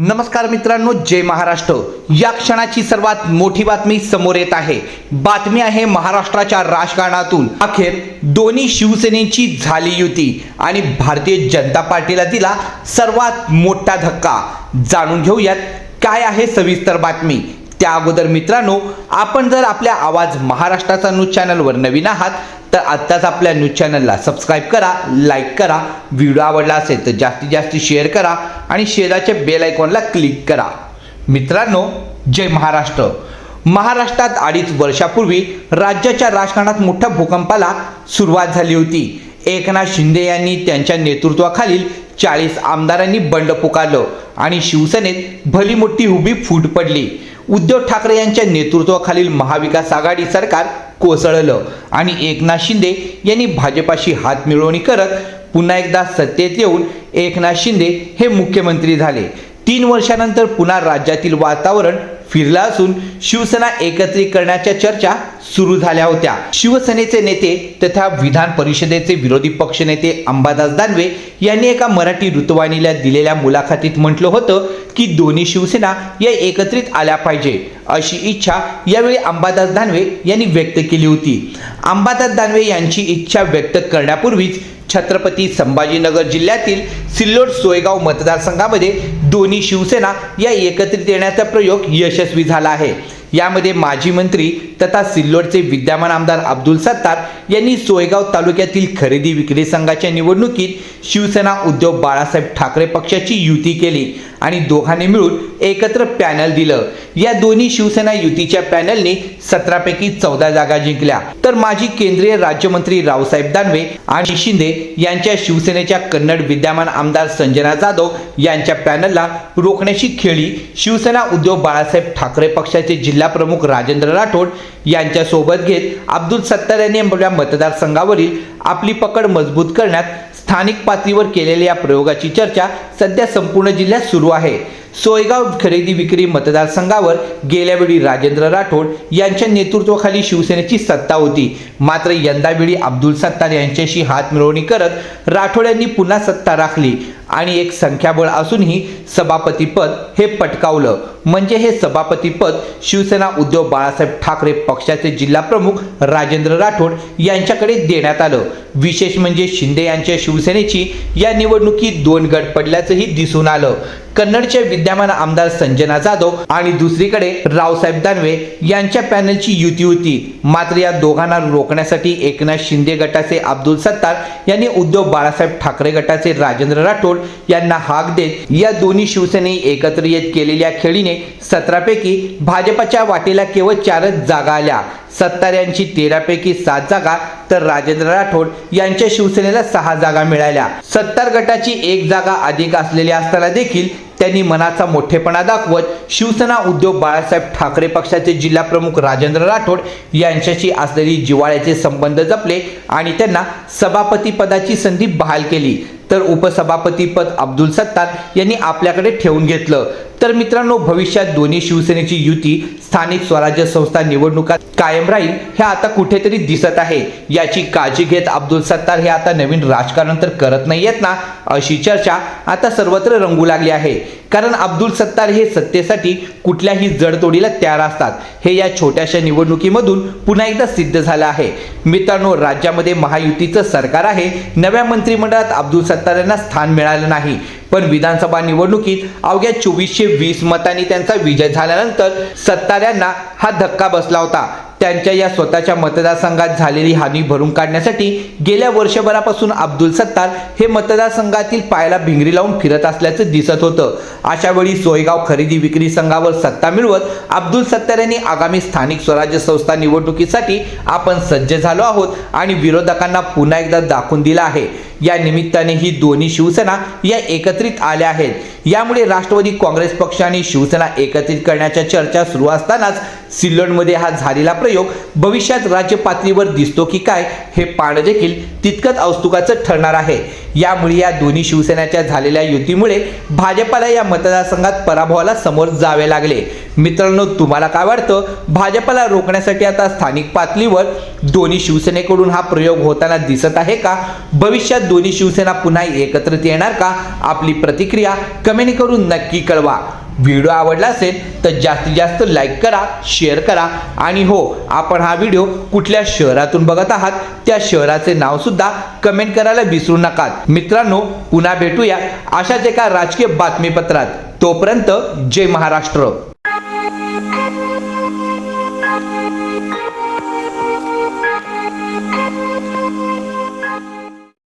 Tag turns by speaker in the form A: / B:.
A: नमस्कार मित्रांनो जय महाराष्ट्र. या क्षणाची सर्वात मोठी बातमी समोर येत आहे. बातमी आहे महाराष्ट्राच्या राजकारणातून. अखेर दोन्ही शिवसेनेची झाली युती आणि भारतीय जनता पार्टीला दिला सर्वात मोठा धक्का. जाणून घेऊयात काय आहे सविस्तर बातमी. त्या अगोदर मित्रांनो आपण जर आपल्या आवाज महाराष्ट्राचा न्यूज चॅनलवर नवीन आहात तर आत्ताच आपल्या न्यूज चॅनलला सबस्क्राईब करा लाईक करा व्हिडिओ आवडला असेल तर जास्तीत जास्त शेअर करा आणि शेजारच्या बेल आयकॉनला क्लिक करा. मित्रांनो जय महाराष्ट्र. महाराष्ट्रात अडीच वर्षापूर्वी राज्याच्या राजकारणात मोठ्या भूकंपाला सुरुवात झाली होती. एकनाथ शिंदे यांनी त्यांच्या नेतृत्वाखालील चाळीस आमदारांनी बंड पुकारलं आणि शिवसेनेत भली मोठी उभी फूट पडली. उद्धव ठाकरे यांच्या नेतृत्वाखालील महाविकास आघाडी सरकार कोसळलं आणि एकनाथ शिंदे यांनी भाजपाशी हात मिळवणी करत पुन्हा एकदा सत्तेत येऊन एकनाथ शिंदे हे मुख्यमंत्री झाले. तीन वर्षानंतर पुन्हा राज्यातील वातावरण फिरला असून शिवसेना एकत्रित करण्याच्या चर्चा सुरू झाल्या होत्या. शिवसेनेचे नेते तथा विधान परिषदेचे विरोधी पक्षनेते अंबादास दानवे यांनी एका मराठी ऋतुवाहिनीला दिलेल्या मुलाखतीत म्हटलं होतं की दोन्ही शिवसेना या एकत्रित आल्या पाहिजे अशी इच्छा यावेळी अंबादास दानवे यांनी व्यक्त केली होती. अंबादास दानवे यांची इच्छा व्यक्त करण्यापूर्वीच छत्रपती संभाजीनगर जिल्ह्यातील सिल्लोड सोयगाव मतदारसंघामध्ये दोन्ही शिवसेना या एकत्रित येण्याचा प्रयोग यशस्वी झाला आहे. यामध्ये माजी मंत्री तथा सिल्लोडचे विद्यमान आमदार अब्दुल सत्तार यांनी सोयगाव तालुक्यातील खरेदी विक्री संघाच्या निवडणुकीत शिवसेना उद्धव बाळासाहेब ठाकरे पक्षाची युती केली आणि दोघांनी मिळून एकत्र पॅनल दिलं. या दोन्ही शिवसेना युतीच्या पॅनलने सतरापैकी चौदा जागा जिंकल्या. तर माजी केंद्रीय राज्यमंत्री रावसाहेब दानवे आणि शिंदे यांच्या शिवसेनेच्या कन्नड विद्यमान आमदार संजना जाधव यांच्या पॅनलला रोखण्याची खेळी शिवसेना उद्धव बाळासाहेब ठाकरे पक्षाचे जिल्हा प्रमुख राजेंद्र राठोड यांच्यासोबत घेत अब्दुल सत्तार यांनी आपल्या मतदारसंघावरील आपली पकड मजबूत करण्यात स्थानिक पातळीवर केलेल्या या प्रयोगाची चर्चा सध्या संपूर्ण जिल्ह्यात सुरू आहे. सोयगाव खरेदी विक्री मतदारसंघावर गेल्यावेळी राजेंद्र राठोड यांच्या नेतृत्वाखाली शिवसेनेची सत्ता होती. मात्र यंदावेळी अब्दुल सत्तार यांच्याशी हात मिळवणी करत राठोड यांनी पुन्हा सत्ता राखली आणि एक संख्याबळ असूनही सभापतीपद हे पटकावलं. म्हणजे हे सभापतीपद शिवसेना उद्धव बाळासाहेब ठाकरे पक्षाचे जिल्हा प्रमुख राजेंद्र राठोड यांच्याकडे देण्यात आलं. विशेष म्हणजे शिंदे यांच्या शिवसेनेची या निवडणुकीत दोन गट पडल्याचंही दिसून आलं. कन्नडचे विद्यमान आमदार संजना जाधव आणि दुसरीकडे रावसाहेब दानवे यांच्या पॅनलची युती होती. मात्र या दोघांना रोखण्यासाठी एकनाथ शिंदे गटाचे अब्दुल सत्तार यांनी उद्धव बाळासाहेब ठाकरे गटाचे राजेंद्र राठोड यांना हाक देत या दोन्ही शिवसेने एकत्र येत केलेल्या खेळीने सतरापैकी भाजपच्या वाटेला केवळ चारच जागा आल्या. सत्तार यांची तेरापैकी सात जागा तर राजेंद्र राठोड यांच्या शिवसेनेला सहा जागा मिळाल्या. सत्तार गटाची एक जागा अधिक असलेली असताना देखील त्यांनी मनाचा मोठेपणा दाखवत शिवसेना उद्योग बाळासाहेब ठाकरे पक्षाचे जिल्हा प्रमुख राजेंद्र राठोड यांच्याशी असलेली जिव्हाळ्याचे संबंध जपले आणि त्यांना सभापती पदाची संधी बहाल केली. तर उपसभापतीपद अब्दुल सत्तार यांनी आपल्याकडे ठेवून घेतलं. तर मित्रांनो भविष्यात दोन्ही शिवसेनेची युती स्थानिक स्वराज्य संस्था निवडणुकात कायम राहील हे आता कुठेतरी दिसत आहे. याची काळजी घेत अब्दुल सत्तार हे आता नवीन राजकारण तर करत नाहीयेत ना अशी चर्चा आता सर्वत्र रंगू लागली आहे. कारण अब्दुल सत्तार हे सत्तेसाठी कुठल्याही जडतोडीला तयार असतात. हे या छोट्याशा निवडणुकीमधून पुन्हा एकदा सिद्ध झालं आहे. मित्रांनो राज्यामध्ये महायुतीचं सरकार आहे. नव्या मंत्रिमंडळात अब्दुल सत्तार यांना स्थान मिळालं नाही. पण विधानसभा निवडणुकीत अवघ्या चोवीसशे वीस मतांनी त्यांचा विजय झाल्यानंतर सत्ताऱ्यांना हा धक्का बसला होता. त्यांच्या या स्वतःच्या मतदारसंघात झालेली हानी भरून काढण्यासाठी गेल्या वर्षभरापासून अब्दुल सत्तार हे मतदारसंघातील पायाला भिंगरी लावून फिरत असल्याचं दिसत होतं. अशा वेळी सोयगाव खरेदी विक्री संघावर सत्ता मिळवत अब्दुल सत्तार यांनी आगामी स्थानिक स्वराज्य संस्था निवडणुकीसाठी आपण सज्ज झालो आहोत आणि विरोधकांना पुन्हा एकदा दाखवून दिला आहे. या निमित्ताने ही दोन्ही शिवसेना या एकत्रित आल्या आहेत. यामुळे राष्ट्रवादी काँग्रेस पक्ष आणि शिवसेना एकत्रित करण्याच्या चर्चा सुरू असतानाच सिल्लोडमध्ये हा झालेला प्रयोग भविष्यात राज्य पातळीवर दिसतो की काय हे पाहणं देखील तितकंच औस्तुकाचं ठरणार आहे. यामुळे या दोन्ही शिवसेनेच्या झालेल्या युतीमुळे भाजपाला या मतदारसंघात पराभवाला समोर जावे लागले. मित्रांनो तुम्हाला काय वाटतं? भाजपाला रोखण्यासाठी आता स्थानिक पातळीवर दोन्ही शिवसेनेकडून हा प्रयोग होताना दिसत आहे का? भविष्यात दोन्ही शिवसेना पुन्हा एकत्रित येणार का? आपली प्रतिक्रिया कमेंट करून नक्की कळवा. व्हिडिओ आवडला असेल तर जास्तीत जास्त लाईक करा शेअर करा. आणि हो आपण हा व्हिडिओ कुठल्या शहरातून बघत आहात त्या शहराचे नाव सुद्धा कमेंट करायला विसरू नका मित्रांनो पुन्हा भेटूया अशाच एका राजकीय बातमीपत्रात. तोपर्यंत जय महाराष्ट्र.